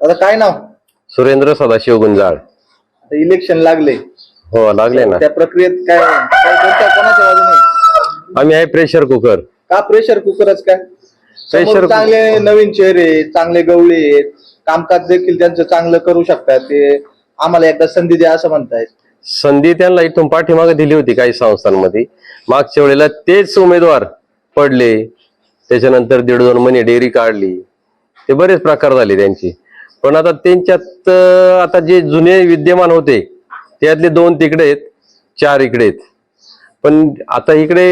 आता काय नाव? सुरेंद्र सदाशिव गुंजाळ. आता इलेक्शन लागले. हो लागले ना. त्या प्रक्रियेत काय काय कोणत्या कोणाच्या बाजूने? आम्ही आहे प्रेशर कुकर का प्रेशर कुकरच काय? समोर Pressure चांगले नवीन चेहरे आहेत, चांगले गवळे आहेत. कामकाज देखील त्यांचं चांगलं करू शकतात. ते आम्हाला एकदा संधी द्या असं म्हणतायत. संधी त्यांना इथून पाठीमागे दिली होती काही संस्थांमध्ये. मागच्या वेळेला तेच उमेदवार पडले. त्याच्यानंतर दीड दोन महिने डेअरी काढली. ते बरेच प्रकार झाले त्यांचे. पण आता त्यांच्यात आता जे जुने विद्यमान होते त्यातले दोन तिकडे आहेत चार इकडे आहेत. पण आता इकडे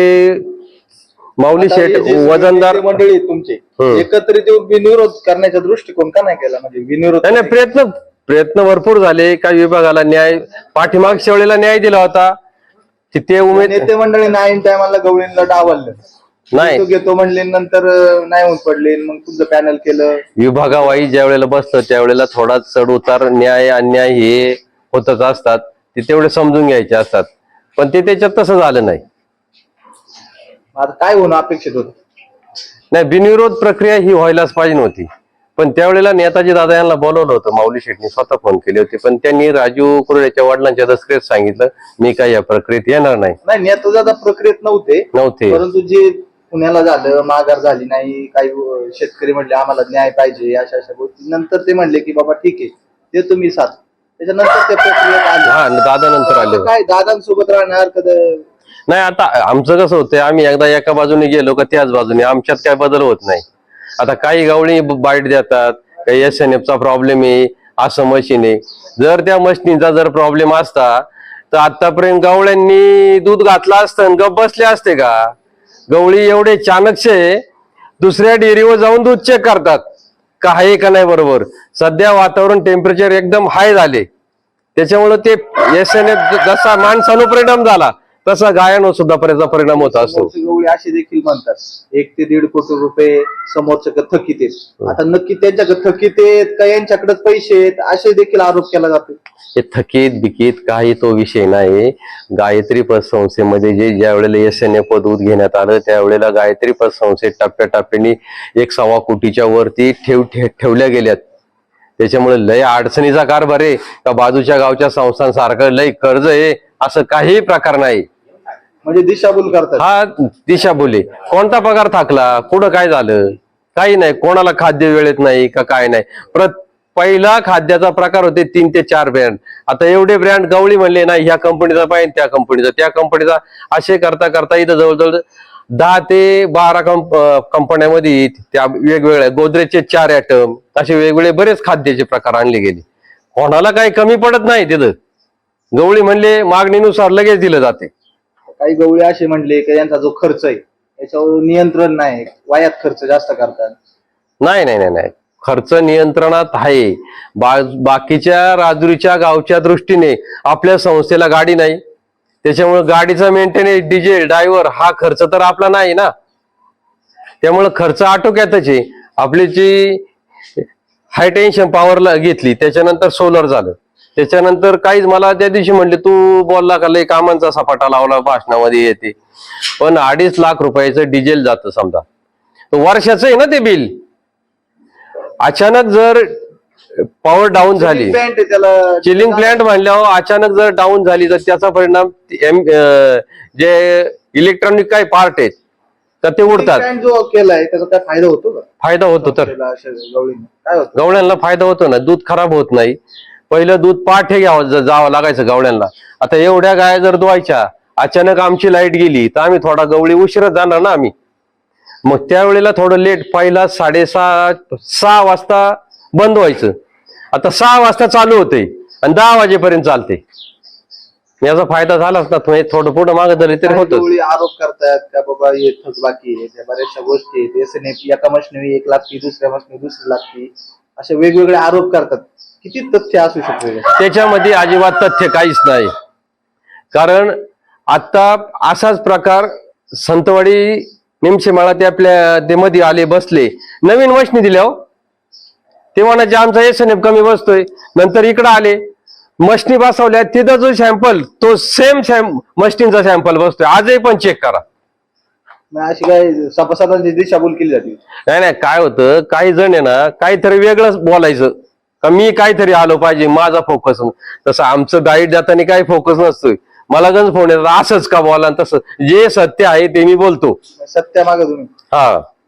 माऊली आता शेठ हे जे वजनदार नेते मंडळी आहेत तुमचे हम्म. एकत्रित येऊन बिनविरोध करण्याचा दृष्टिकोन का नाही केला? म्हणजे बिनविरोध नाही नाही प्रयत्न प्रयत्न भरपूर झाले. काही विभागाला न्याय पाठीमागच्या वेळेला न्याय दिला होता. की ते उमेद नेते मंडळीने ऐन टायमाला गवळींना डावललं. नाही. तो घेतो म्हणले नंतर अं, नाही होऊन पडले मग तुझं पॅनल केलं. विभागावाई ज्या वेळेला बसतं त्यावेळेला थोडा चढ उतार न्याय अन्याय हे होतच असतात. ते तेवढे समजून घ्यायचे असतात. पण ते त्याच्यात तसं झालं नाही. आता काय होणं अपेक्षित होतं? नाही बिनविरोध प्रक्रिया ही व्हायलाच पाहिजे नव्हती. पण त्यावेळेला नेताजी दादा यांना बोलवलं होतं माऊली शेटनी स्वतः फोन केले होते. पण त्यांनी राजू कुरड्याच्या वडिलांच्या दसक्रियेत सांगितलं मी काही या प्रक्रियेत येणार नाही. नाही नेता दादा प्रक्रियेत नव्हते. नव्हते. परंतु जे पुण्याला झालं माघार झाली नाही काही शेतकरी म्हणले आम्हाला न्याय पाहिजे अशा अशा गोष्टी. नंतर ते म्हणले की बाबा ठीक आहे ते तुम्ही साथ. त्याच्यानंतर ते प्रक्रियेत आले. हा दादा नंतर आले. काय दादांसोबत राहणार कधी नाही आता आमचं कसं होतंय आम्ही एकदा एका बाजूने गेलो का त्याच बाजूने. आमच्यात काय बदल होत नाही. आता काही गवळी बाईट देतात काही एस एन चा प्रॉब्लेम आहे असं मशीन आहे. जर त्या मशीनीचा जर प्रॉब्लेम असता तर आतापर्यंत गवळ्यांनी दूध घातलं असतं आणि गप बसले असते का? गवळी एवढे चाणक्य दुसऱ्या डेअरीवर जाऊन दूध चेक करतात. का आहे का नाही बरोबर? सध्या वातावरण टेम्परेचर एकदम हाय झाले. त्याच्यामुळं ते एस एन एफ जसा माणसानो परिणाम झाला. तसा गायांवर सुद्धा त्याचा परिणाम होत असतो. गवळी असे देखील म्हणतात एक ते दीड कोटी रुपये समोरच्याकडे थकीत आहेत. आता नक्की त्यांच्याकडे थकीत आहेत का यांच्याकडे पैसे आहेत? असे देखील आरोप केला जातो. हे थकीत बिकीत काही तो विषय नाही. गायत्री पतसंस्थेमध्ये जे ज्या वेळेला एस एन एफ दूध घेण्यात आलं त्यावेळेला गायत्री पतसंस्थेत टप्प्याटप्प्याने एक सव्वा कोटीच्या वरती ठेव ठेवल्या गेल्यात. त्याच्यामुळे लय अडचणीचा कारभार आहे का बाजूच्या गावच्या संस्थांसारखं लय कर्ज आहे असं काही प्रकार नाही. म्हणजे दिशाभूल करतात. हा दिशाभूल आहे. कोणता पगार थाकला? कुठं काय झालं? काही नाही. कोणाला खाद्य वेळेत नाही का काय नाही? प्रत पहिला खाद्याचा प्रकार होते तीन ते चार ब्रँड आता एवढे ब्रँड गवळी म्हणले नाही ह्या कंपनीचा पाहिजे त्या कंपनीचा त्या कंपनीचा असे करता करता इथं जवळजवळ दहा ते बारा कंप कंपन्यामध्ये त्या वेगवेगळ्या गोदरेजचे चार ॲटम असे वेगवेगळे बरेच खाद्याचे प्रकार आणले गेले. कोणाला काही कमी पडत नाही तिथं. गवळी म्हणले मागणीनुसार लगेच दिलं जाते. काही गवळी असे म्हणले की यांचा जो खर्च आहे त्याच्यावर नियंत्रण नाही. वायात खर्च जास्त करतात. नाही नाही नाही नाही. खर्च नियंत्रणात आहे. बा बाकीच्या राजुरीच्या गावच्या दृष्टीने आपल्या संस्थेला गाडी नाही. त्याच्यामुळे गाडीचा मेंटेनन्स डिझेल ड्रायव्हर हा खर्च तर आपला नाही ना. त्यामुळे खर्च आटोक्यातच आहे. आपली जी हाय टेन्शन पॉवरला घेतली त्याच्यानंतर सोलर झालं. त्याच्यानंतर काहीच मला त्या दिवशी म्हणले तू बोलला का? लय कामांचा सपाटा लावला भाषणामध्ये येते पण अडीच लाख रुपयाचं डिझेल जातं समजा. वर्षाचं आहे ना ते बिल. अचानक जर पॉवर डाऊन झाली चिलिंग प्लांट म्हणल्यावर अचानक जर डाऊन झाली तर त्याचा परिणाम जे इलेक्ट्रॉनिक काही पार्ट आहेत तर ते उडतात. जो केलाय त्याचा काय फायदा होतो फायदा होतो तर. गवळ्यांना फायदा होतो ना दूध खराब होत नाही. पहिलं दूध पाठे घ्यावं जावं लागायचं गवळ्यांना. आता एवढ्या गाया जर धुवायच्या अचानक आमची लाइट गेली तर आम्ही थोडा गवळी उशिराच जाणार ना आम्ही. मग त्यावेळेला थोडं लेट पहिला साडेसहा सहा वाजता बंद व्हायचं. आता सहा वाजता चालू होते आणि दहा वाजेपर्यंत चालते. याचा फायदा झालाच ना म्हणजे थोडं पुढं मागं झालं तरी होतं आरोप करतात का बाबा हे थकबाकी बऱ्याचशा गोष्टी आहेत. एस एन एफ एका मशनरी एक लागती दुसऱ्या मशनरी दुसरी लागती असे वेगवेगळे आरोप करतात. किती तथ्य असू शकते? त्याच्यामध्ये अजिबात तथ्य काहीच नाही. कारण आता असाच प्रकार संतवाडी निमशेमाळा ते आपल्या ते मध्ये आले बसले. नवीन वशनी दिल्या हो. ते म्हणायचे आमचा एस एन एफ कमी बसतोय. नंतर इकडे आले. मशनी बसवल्या तिथं जो सॅम्पल तो सेम सॅम मशनीचा सॅम्पल बसतोय. आजही पण चेक करा. मग अशी काय सभासदांची दिशाभूल केली जाते. नाही नाही काय होतं काही जण आहे ना काहीतरी वेगळंच बोलायचं. का मी काहीतरी आलो पाहिजे माझा फोकस तसं आमचं गाईड जाताना काही फोकस नसतोय. मला गंज फोन येतात असंच का बोला आणि तसं. जे सत्य आहे ते मी बोलतो. सत्या मागे तुम्ही. हा.